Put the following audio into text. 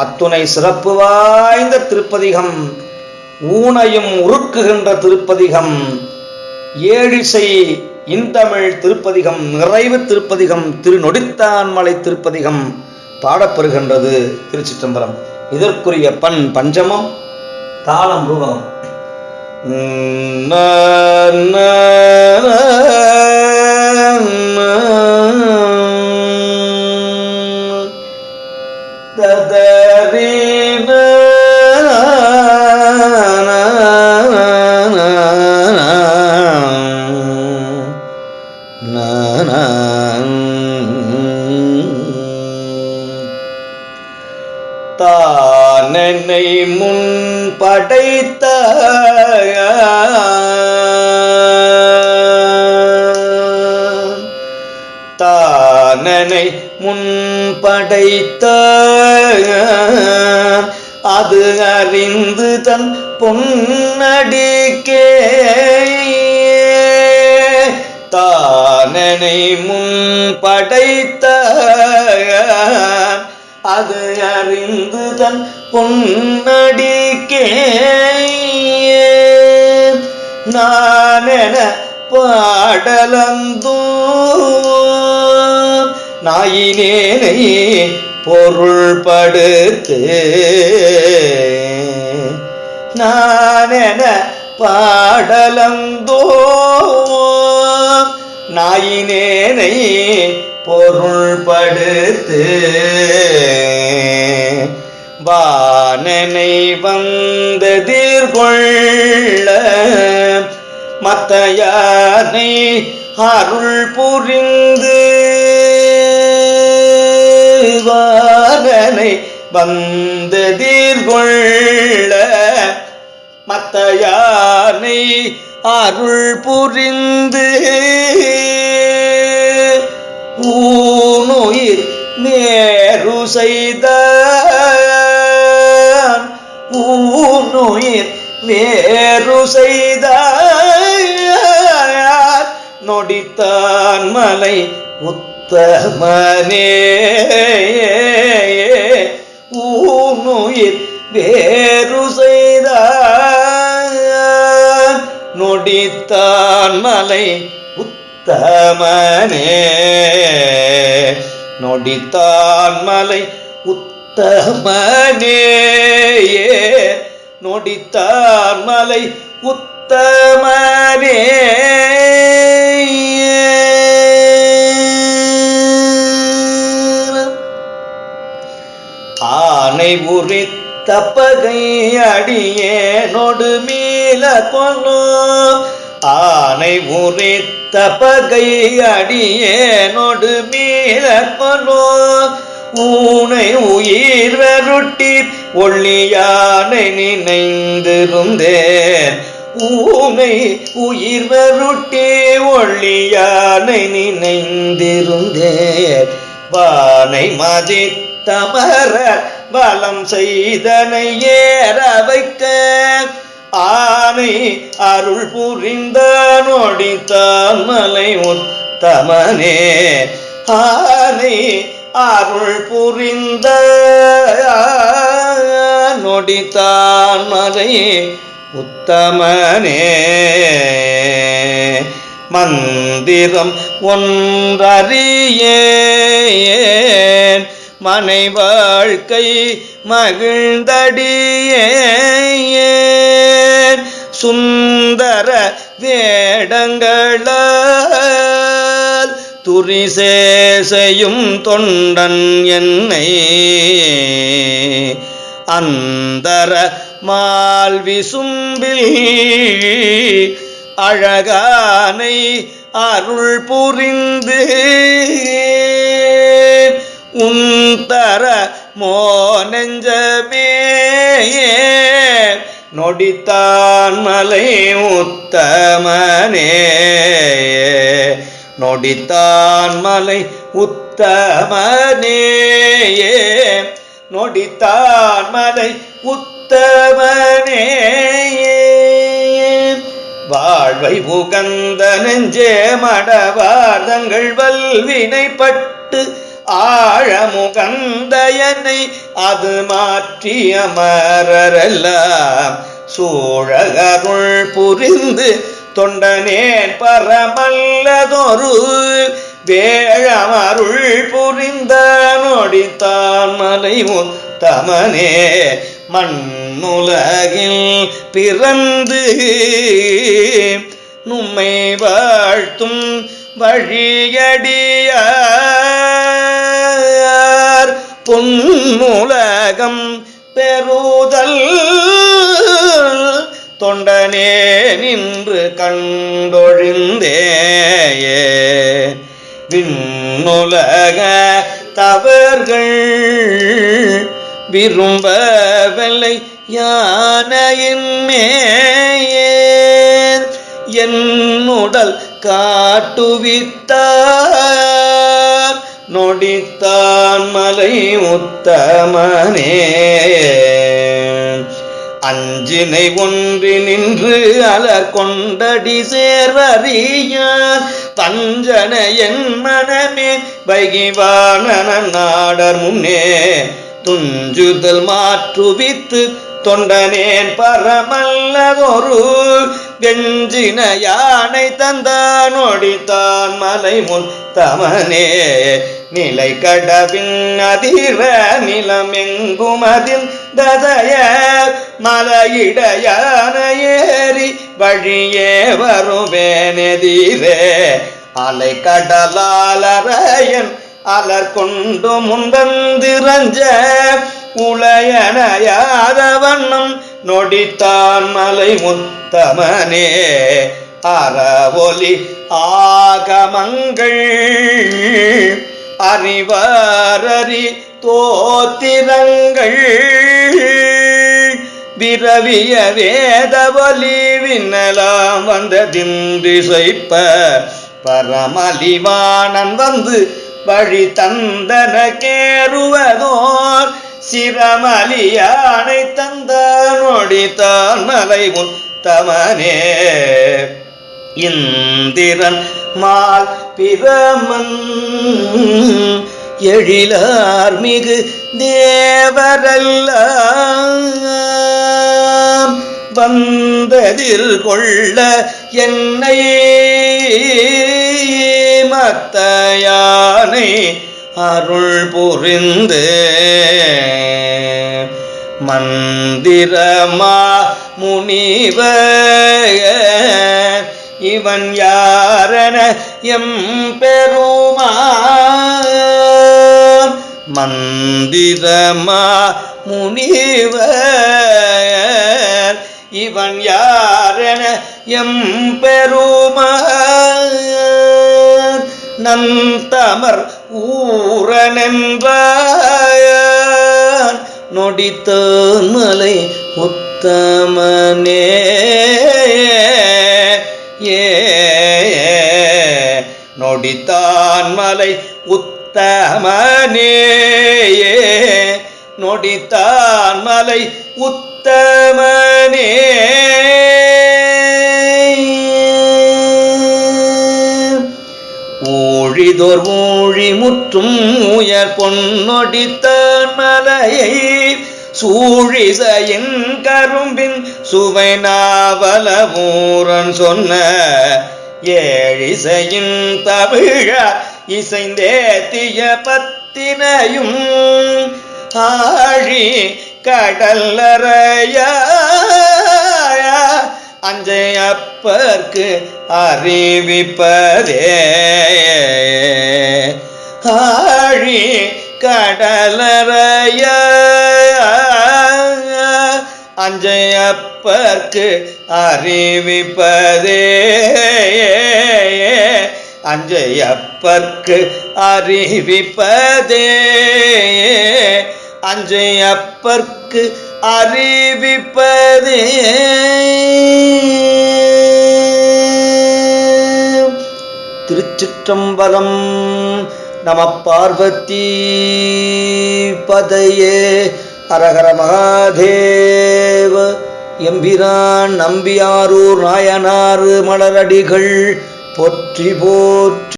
அத்துணை சிறப்பு வாய்ந்த திருப்பதிகம் ஊனையும் உருக்குகின்ற திருப்பதிகம் ஏழிசை இன்தமிழ் திருப்பதிகம் நிறைவு திருப்பதிகம் திருநொடித்தான்மலை திருப்பதிகம் பாடப்பெறுகின்றது திருச்சிற்றம்பலம். இதற்குரிய பண் பஞ்சமம் தாளம் ரூபம் முன் படைத்த தானனை முன் படைத்த. அது அறிந்து தன் பொன்னடிக்கே. தானனை முன் படைத்த அது அறிந்து தன் பொன்னடிக்கே நானென பாடலந்தூ நாயினேனை பொருள்படுத்து நானென பாடலந்தோ நாயினேனை பொருள் படுத்து வானனை வந்ததிர்கொள்ள மத்தையானை அருள் புரிந்து வானனை வந்ததிர்கொள்ள மத்தையானை அருள் புரிந்து நேரு செய்த ஊனுயிர் வேறு செய்த நொடித்தான் மலை உத்தமனே. ஊனுயிர் வேறு செய்த நொடித்தான் மலை உத்தமனே. நொடித்தான் மலை உத்தமனே. நொடித்தான் மலை உத்தமனே. ஆனை உரித்த தப்பகை அடியே நொடு மீள கொல்லோ ஆனை உரித்த பகை அடியே நொடு மீள ஊனை உயிர் வருட்டி ஒள்ளியானை நினைந்திருந்தேன். ஊனை உயிர் வருட்டி ஒள்ளியானை நினைந்திருந்தேன். வானை மதித்தமர பலம் செய்தனை ஏற வைக்க ஆனை அருள் புரிந்த நொடித்தான் மலை உத்தமனே. ஆனை அருள் புரிந்த நொடித்தான் மலை உத்தமனே. மந்திரம் ஒன்றறியேன். மனை வாழ்க்கை மகிழ்ந்தடியே சுந்தர வேடங்களால் துரிசேசையும் தொண்டன் என்னை அந்தர மால் விசும்பில் அழகானை அருள் புரிந்து உந்தர மோ நெஞ்சமே நொடித்தான் மலை உத்தமனே நொடித்தான் மலை உத்தமனே நொடித்தான் மலை உத்தமனே வாழ்வை உகந்த நெஞ்சே மடவார்தங்கள் வல்வினைப்பட்டு ஆழமுகந்தயனை அது மாற்றிய மரரெல்லாம் சூழகருள் புரிந்து தொண்டனேன் பரமல்லதொரு வேழமருள் புரிந்த நொடித்தான் மலை தமனே. மண்ணுலகில் பிறந்து நும்மை வாழ்த்தும் வழியடியா பொன்னுலகம் பெறுதல் தொண்டனே நின்று கண்டொழிந்தே விண்ணுலக தவர்கள் விரும்பவில்லை யானையின் மேயேன் என்னுடல் காட்டுவித்தார் நொடித்தான் மலை உத்தமனே. அஞ்சினை ஒன்றி நின்று அலர் கொண்டடி சேர்வறியார் தஞ்சன என் மனமே வைகிவான நாடர் முன்னே. துஞ்சுதல் மாற்றுவித்து தொண்டனேன் பரமல்லதொரு. வெஞ்சின யானை தந்தான் ஒடித்தான் மலை முன் தமனே நிலை கடவின் அதிர நிலமெங்கும் அதில் ததய மலையிடையான ஏறி வழியே வருவேனெதிரே அலை கடலாலரையன் அலர் கொண்டு முந்தந்திரஞ்ச உளையனையாத வண்ணம் நொடித்தான் மலை முத்தமனே. அறவொலி ஆகமங்கள் அறிவாரறி தோத்திரங்கள் விரவிய வேதவலி விண்ணலாம் வந்த திந்திசைப்ப பரமலிவாணன் வந்து வழி தந்தன கேருவதோர் சிரமலியானை தந்த நொடித்தான் மலை முத்தமனே இந்திரன் மால் பிரமன் எழிலார் மிகு தேவரல்ல வந்ததில் கொள்ள என்னை மத்த யானை அருள் புரிந்து மந்திரமா முனிவர் இவன் யாரன எம் பெருமா மந்திரமா முனிவர். இவன் யாரென எம் பெருமான் நந்தமர் ஊரனென்றான் நொடித்த மலை உத்தமனே. ஏ நொடித்தான் மலை உத்தமனே நொடித்தான் மலை உத்தமனே. ஊழிதோர் ஊழி முற்றும் உயர் பொன்னொடித்தான் மலையை சூழிசையின் கரும்பின் சுவை நாவலமூரன் சொன்ன ஏழிசையின் தமிழார் இசைந்தேத்திய பத்தினையும் ஆழி கடல்லறைய அஞ்சையப்பர்க்கு அறிவிப்பதே. ஆழி கடலறையா அஞ்சையப்பர்க்கு அறிவிப்பதே. அஞ்சையப்பர்க்கு அறிவிப்பதே. அஞ்சையப்பர்க்கு அறிவிப்பதே. திருச்சிற்றம்பலம் நம பார்வதி பதையே. அரகர மகாதேவ எம்பிரான் நம்பியாரூர் நாயனாறு மலரடிகள் போற்றி போற்றி.